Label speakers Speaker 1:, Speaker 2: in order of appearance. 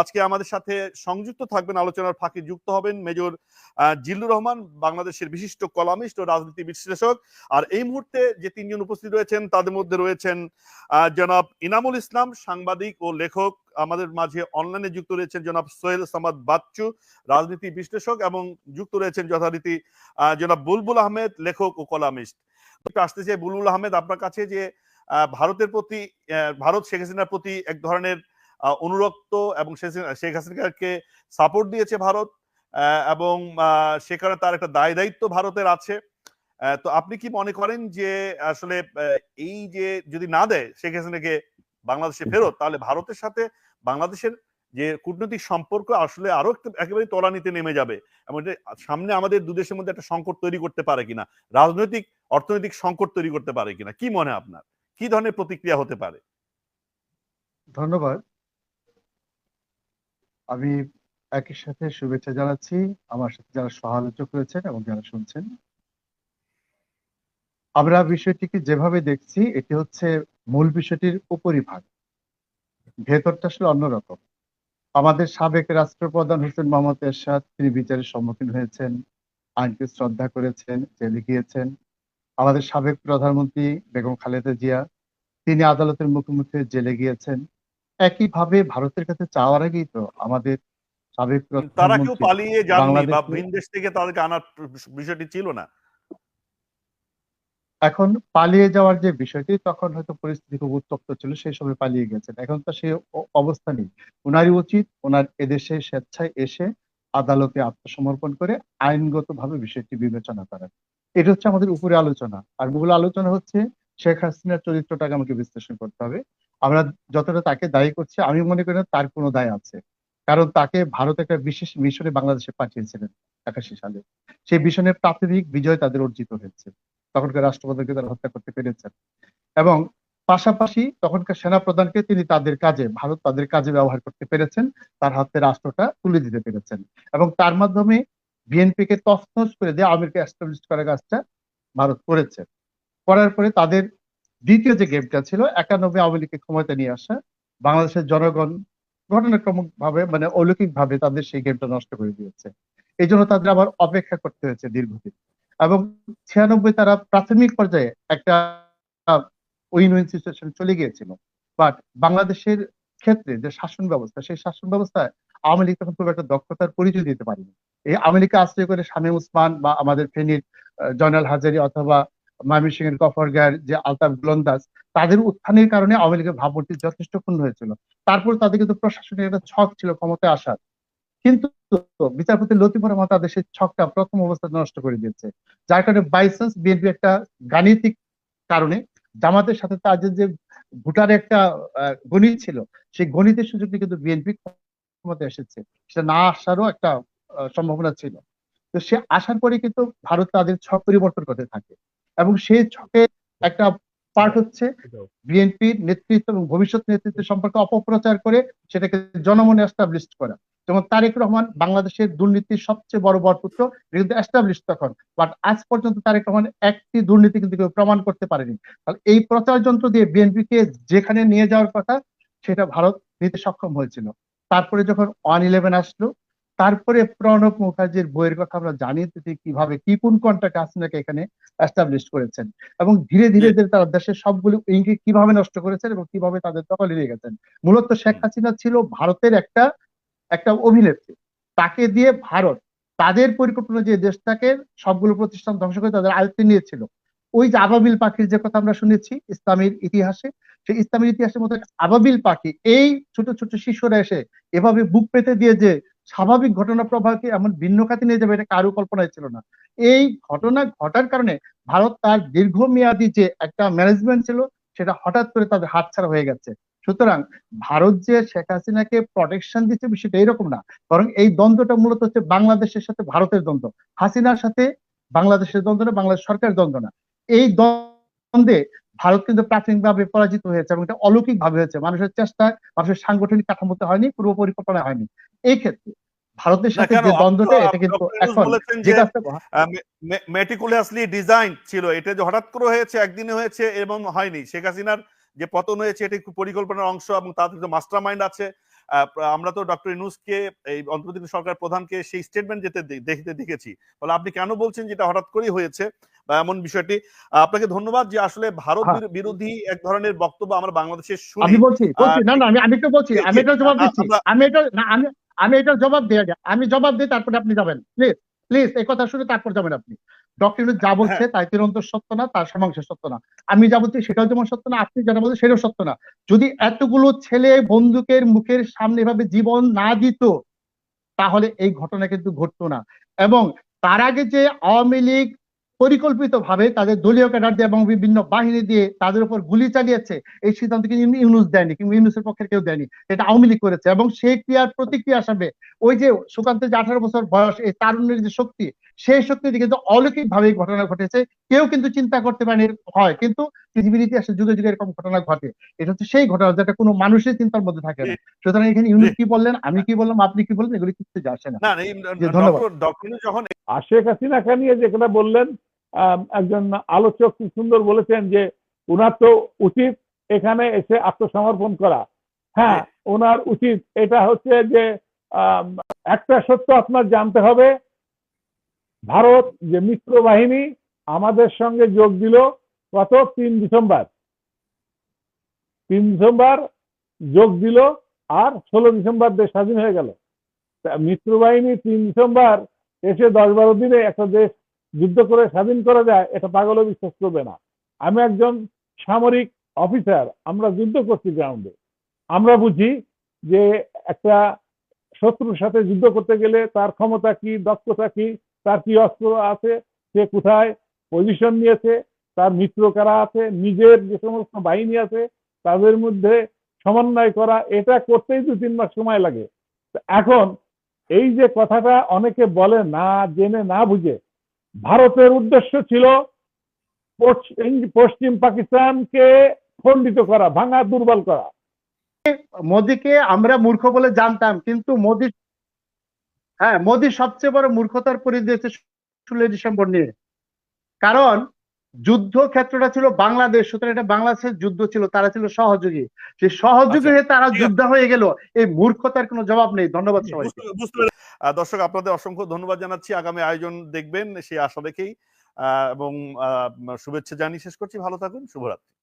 Speaker 1: আজকে আমাদের সাথে সংযুক্ত থাকবেন, আলোচনার ফাঁকে যুক্ত হবেন মেজর জিল্লুর রহমান, বাংলাদেশের বিশিষ্ট কলামিস্ট ও রাজনীতি বিশ্লেষক। আর এই মুহূর্তে যে তিনজন উপস্থিত রয়েছেন, তাদের মধ্যে রয়েছেন জনাব ইনামুল ইসলাম, সাংবাদিক ও লেখক, আমাদের মাঝে অনলাইনে যুক্ত রয়েছেন জনাব সোহেল সামাদ বাচ্চু, রাজনীতি বিশ্লেষক এবং যুক্ত রয়েছেন যথারীতি জনাব বুলবুল আহমেদ, লেখক ও কলামিস্ট। আসতে চাই বুলবুল আহমেদ আপনার কাছে যে ভারতের প্রতি ভারত শেখ হাসিনার প্রতি এক ধরনের অনুরক্ত এবং শেখ- হাসিনাকে সাপোর্ট দিয়েছে ভারত এবং সে কারণে তার একটা দায় দায়িত্ব ভারতের আছে। তো আপনি কি মনে করেন যে আসলে এই যে যদি না দেয় শেখ হাসিনাকে বাংলাদেশে ফেরত, তাহলে ভারতের সাথে বাংলাদেশের যে কূটনৈতিক সম্পর্ক আসলে আরও একেবারে তলানিতে নেমে যাবে? এবং সামনে আমাদের দু দেশের মধ্যে একটা সংকট তৈরি করতে পারে কিনা? রাজনৈতিক, অর্থনৈতিক সংকট তৈরি করতে পারে কিনা? কি মনে আপনার? কি ধরনের প্রতিক্রিয়া হতে পারে?
Speaker 2: ধন্যবাদ। আমি একই সাথে শুভেচ্ছা জানাচ্ছি, আমার সাথে যারা সহালোচক রয়েছেন এবং যারা শুনছেন। আমরা বিষয়টিকে যেভাবে দেখছি, এটি হচ্ছে মূল বিষয়টির উপরিভাগ। ভেতরটা আসলে অন্যরকম। আমাদের সাবেক রাষ্ট্রপ্রধান হোসেন মোহাম্মদ এরশাদ, তিনি বিচারের সম্মুখীন হয়েছেন, আইনকে শ্রদ্ধা করেছেন, জেলে গিয়েছেন। আমাদের সাবেক প্রধানমন্ত্রী বেগম খালেদা জিয়া, তিনি আদালতের মুখোমুখি জেলে গিয়েছেন। একইভাবে ভারতের কাছে চাওয়ার আগেই তো আমাদের সাবেক
Speaker 1: তারা কেউ পালিয়ে যাননি বা ভিন দেশ থেকে তাদেরকে আনার বিষয়টি ছিল না।
Speaker 2: এখন পালিয়ে যাওয়ার যে বিষয়টি তখন হয়তো পরিস্থিতি খুব উত্তপ্ত ছিল সেই সময় পালিয়ে গেছেন। এখন তো সেই অবস্থা নেই। ওনারই উচিত ওনার এদেশে স্বেচ্ছায় এসে আদালতে আত্মসমর্পণ করে আইনগতভাবে বিষয়টি বিবেচনা করেন। এটা হচ্ছে আমাদের উপরে আলোচনা। আর মূল আলোচনা হচ্ছে শেখ হাসিনার চরিত্রটাকে আমাকে বিশ্লেষণ করতে হবে। আমরা যতটা তাকে দায়ী করছি, আমি মনে করি না তার কোনো দায় আছে। কারণ তাকে ভারত একটা বিশেষ মিশনে বাংলাদেশে পাঠিয়েছিলেন একাশি সালে। সেই মিশনের প্রাথমিক বিজয় তাদের অর্জিত হয়েছে। তখনকার রাষ্ট্রপ্রধানকে তারা হত্যা করতে পেরেছেন। এবং পাশাপাশি তখনকার সেনাপ্রধানকে তিনি তাদের কাজে, ভারত তাদের কাজে ব্যবহার করতে পেরেছেন, তার হাতে রাষ্ট্রটা তুলে দিতে পেরেছেন। এবং তার মাধ্যমে বিএনপি কে তছনছ করে দিয়ে আমেরিকা এস্টাবলিশ করার কাজটা ভারত করেছে। করার পরে তাদের দ্বিতীয় যে গেমটা ছিল, একানব্বই আওয়ামী লীগকে ক্ষমতা নিয়ে আসা, বাংলাদেশের জনগণ ঘটনাক্রমিক ভাবে মানে অলৌকিক ভাবে তাদের সেই গেমটা নষ্ট করে দিয়েছে। এই জন্য তাদের আবার অপেক্ষা করতে হয়েছে দীর্ঘদিন। এবং ছিয়ানব্বই তারা প্রাথমিক পর্যায়ে একটা উইন উইন সিচুয়েশন চলে গিয়েছিল। বাট বাংলাদেশের ক্ষেত্রে যে শাসন ব্যবস্থা, সেই শাসন ব্যবস্থায় আওয়ামী লীগ তখন খুব একটা দক্ষতার পরিচয় দিতে পারেনি। এই আওয়ামী লীগকে আশ্রয় করে শামীম উসমান বা আমাদের ফেনীর জয়নাল হাজারি অথবা ময়মনসিংহ এর গফরগাঁয়ের যে আলতাফ গোলন্দাজ তাদের উত্থানের কারণে আওয়ামী লীগের ভাবমূর্তি যথেষ্ট ক্ষুণ্ণ হয়েছিল। তারপর তাদের কিন্তু প্রশাসনের একটা ছক ছিল ক্ষমতায় আসার। কিন্তু বিচারপতি লতিফুর রহমান তাদের সেই ছকটা প্রথম অবস্থায় নষ্ট করে দিয়েছে। যার কারণে বাইচান্স বিএনপি একটা গাণিতিক কারণে জামাতের সাথে তাদের যে ভোটার একটা গণিত ছিল, সেই গণিতের সুযোগটি কিন্তু বিএনপি ক্ষমতায় এসেছে। সেটা না আসারও একটা সম্ভাবনা ছিল। তো সে আসার পরে কিন্তু ভারত তাদের ছক পরিবর্তন করতে থাকে। এবং সেই ছকে একটা পার্ট হচ্ছে বিএনপির নেতৃত্ব এবং ভবিষ্যৎ নেতৃত্ব সম্পর্কে অপপ্রচার করে সেটাকে জনমনে এস্টাবলিশ করা। যেমন তারেক রহমান বাংলাদেশের দুর্নীতির সবচেয়ে বড় বরপুত্র কিন্তু এস্টাবলিশ তখন। বাট আজ পর্যন্ত তারেক রহমান একটি দুর্নীতি কিন্তু কেউ প্রমাণ করতে পারেনি। তাহলে এই প্রচার যন্ত্র দিয়ে বিএনপিকে যেখানে নিয়ে যাওয়ার কথা সেটা ভারত নিতে সক্ষম হয়েছিল। তারপরে যখন ওয়ান ইলেভেন আসলো তারপরে প্রণব মুখার্জির বইয়ের কথা আমরা জানি যে কীভাবে কি কোন কন্ট্রাক্ট হাসিনাকে এখানে এস্টাবলিশ করেছেন এবং ধীরে ধীরে ধীরে তারা দেশের সবগুলো উইংকে কীভাবে নষ্ট করেছেন এবং কীভাবে তাদের দখলে নিয়ে গেছেন। মূলত শেখ হাসিনা ছিল ভারতের একটা একটা অভিনেত্রী। তাকে দিয়ে ভারত তাদের পরিকল্পনা যে দেশটাকে সবগুলো প্রতিষ্ঠান ধ্বংস করে তাদের আয়ত্তে নিয়েছিল। ওই যে আবাবিল পাখির যে কথা আমরা শুনেছি ইসলামের ইতিহাসে সেই ইসলামের ইতিহাসের মতো একটা আবাবিল পাখি এই ছোট ছোট শিশুরা এসে এভাবে বুক পেতে দিয়ে যে স্বাভাবিক ঘটনা প্রবাহকে এমন ভিন্ন খাতে নিয়ে যাবে এটা কারও কল্পনায় ছিল না। এই ঘটনা ঘটার কারণে ভারত তার দীর্ঘমেয়াদী যে একটা ম্যানেজমেন্ট ছিল, সেটা হঠাৎ করে তাদের হাতছাড়া হয়ে গেছে। সুতরাং ভারত যে শেখ হাসিনাকে প্রটেকশন দিচ্ছে বিষয়টা এরকম না। বরং এই দ্বন্দ্বটা মূলত হচ্ছে বাংলাদেশের সাথে ভারতের দ্বন্দ্ব। হাসিনার সাথে বাংলাদেশের দ্বন্দ্ব না, বাংলাদেশ সরকারের দ্বন্দ্ব না। এই দ্বন্দ্বে ভারত কিন্তু প্রাথমিকভাবে পরাজিত হয়েছে এবং এটা অলৌকিক ভাবে হয়েছে। মানুষের চেষ্টায় মানুষের সাংগঠনিক কাঠামোতে হয়নি পূর্ব পরিকল্পনা হয়নি। এই ক্ষেত্রে ভারতের সাথে যে দ্বন্দ্বটা এটা কিন্তু এখন
Speaker 1: মেটিকুলাসলি ডিজাইন ছিল। এটা যে হঠাৎ করে হয়েছে একদিনে হয়েছে এবং হয়নি। শেখ হাসিনার যে পতন হয়েছে এটা পরিকল্পনার অংশ এবং তাদের মাস্টার মাইন্ড আছে আমরা তো ডক্টর ইনুসকে এই অন্তর্বর্তী সরকার প্রধানকে সেই স্টেটমেন্ট যেতে দেখতে দেখেছি। ফলে আপনি কেন বলছেন যেটা হঠাৎ করেই হয়েছে বা এমন বিষয়টি? আপনাকে ধন্যবাদ যে আসলে ভারত
Speaker 2: হ্যাঁ।
Speaker 1: বিরোধী এক ধরনের বক্তব্য আমরা বাংলাদেশে শুনি।
Speaker 2: আমি বলছি বলছি না না আমি আমি একটু বলছি আমি এটা জবাব দিচ্ছি। আমি এটা না আমি আমি এটা জবাব দিয়ে আমি জবাব দিই তারপরে আপনি যাবেন। প্লিজ প্লিজ এই কথা শুনে তারপর যাবেন আপনি। ডক্টর ইউনুস যা বলছে তাই চিরন্তর সত্য না তার সমাংশ সত্য না। আমি যা বলছি সেটাও যেমন সত্য না আপনি যেটা বলছেন সেটাও সত্য না। যদি এতগুলো ছেলে বন্দুকের মুখের সামনে এভাবে জীবন না দিত তাহলে এই ঘটনা কিন্তু ঘটতো না। এবং তার আগে যে আওয়ামী লীগ পরিকল্পিত ভাবে তাদের দলীয় ক্যাডার দিয়ে এবং বিভিন্ন বাহিনী দিয়ে তাদের উপর গুলি চালিয়েছে এই সিদ্ধান্ত কিন্তু ইউনুস দেয়নি কিংবা ইউনুসের পক্ষের কেউ দেয়নি। এটা আওয়ামী লীগ করেছে। এবং সেই ক্রিয়ার প্রতিক্রিয়া হিসাবে ওই যে সুকান্তের যে আঠারো বছর বয়স এই তারুণ্যের যে শক্তি সেই শক্তি দিয়ে কিন্তু অলৌকিক ভাবে ঘটনা ঘটেছে কেউ কিন্তু চিন্তা করতে পারেনি হয় কিন্তু পৃথিবীর ইতিহাসে যুগে যুগে এরকম ঘটনা ঘটে। এটা হচ্ছে সেই ঘটনা যেটা কোনো মানুষের চিন্তার মধ্যে থাকে না। সুতরাং এখানে ইউনুস কি বললেন আমি কি বললাম আপনি কি বললেন এগুলি কিছু আসে না।
Speaker 1: যখন
Speaker 3: আর শেখ হাসিনাকে নিয়ে যেটা বললেন একজন আলোচক খুব সুন্দর বলেছেন যে ওনার তো উচিত এখানে এসে আত্মসমর্পণ করা। হ্যাঁ ওনার উচিত। এটা হচ্ছে যে একটা সত্য আপনার জানতে হবে ভারত যে মিত্র বাহিনী আমাদের সঙ্গে যোগ দিল গত তিন ডিসেম্বর। তিন ডিসেম্বর যোগ দিল আর ষোলো ডিসেম্বর দেশ স্বাধীন হয়ে গেল। মিত্র বাহিনী তিন ডিসেম্বর এসে দশ বারো দিনে একটা দেশ যুদ্ধ করে স্বাধীন করা যায়, এটা পাগলও বিশ্বাস করবে না। আমি একজন সামরিক অফিসার, আমরা যুদ্ধ করছি গ্রাউন্ডে। আমরা বুঝি যে একটা শত্রুর সাথে যুদ্ধ করতে গেলে তার ক্ষমতা কি, দক্ষতা কি তার কি অস্ত্র আছে, সে কোথায় পজিশন নিয়েছে, তার মিত্র কারা আছে, নিজের যে সমস্ত বাহিনী আছে, তাদের মধ্যে সমন্বয় করা, এটা করতেই দু তিন মাস সময় লাগে। এখন এই যে কথাটা অনেকে বলে না জেনে না বুঝে, ভারতের উদ্দেশ্য ছিল পশ্চিম- পাকিস্তানকে খণ্ডিত করা, ভাঙা, দুর্বল করা।
Speaker 2: মোদিকে আমরা মূর্খ বলে জানতাম, কিন্তু মোদি হ্যাঁ মোদি সবচেয়ে বড় মূর্খতার পরিধি হচ্ছে ষোলোই ডিসেম্বর নিয়ে। কারণ যুদ্ধ ক্ষেত্রটা ছিল বাংলাদেশ সুতরাং এটা বাংলাদেশের যুদ্ধ ছিল তারা ছিল সহযোগী। সেই সহযোগী
Speaker 1: আচ্ছা,
Speaker 2: হয়ে তারা যুদ্ধ হয়ে গেল এই মূর্খতার কোনো জবাব নেই। ধন্যবাদ
Speaker 1: আহ, দর্শক আপনাদের অসংখ্য ধন্যবাদ জানাচ্ছি। আগামী আয়োজন দেখবেন সেই আশা আহ, এবং আহ, শুভেচ্ছা জানিয়ে শেষ করছি। ভালো থাকুন শুভরাত্রি।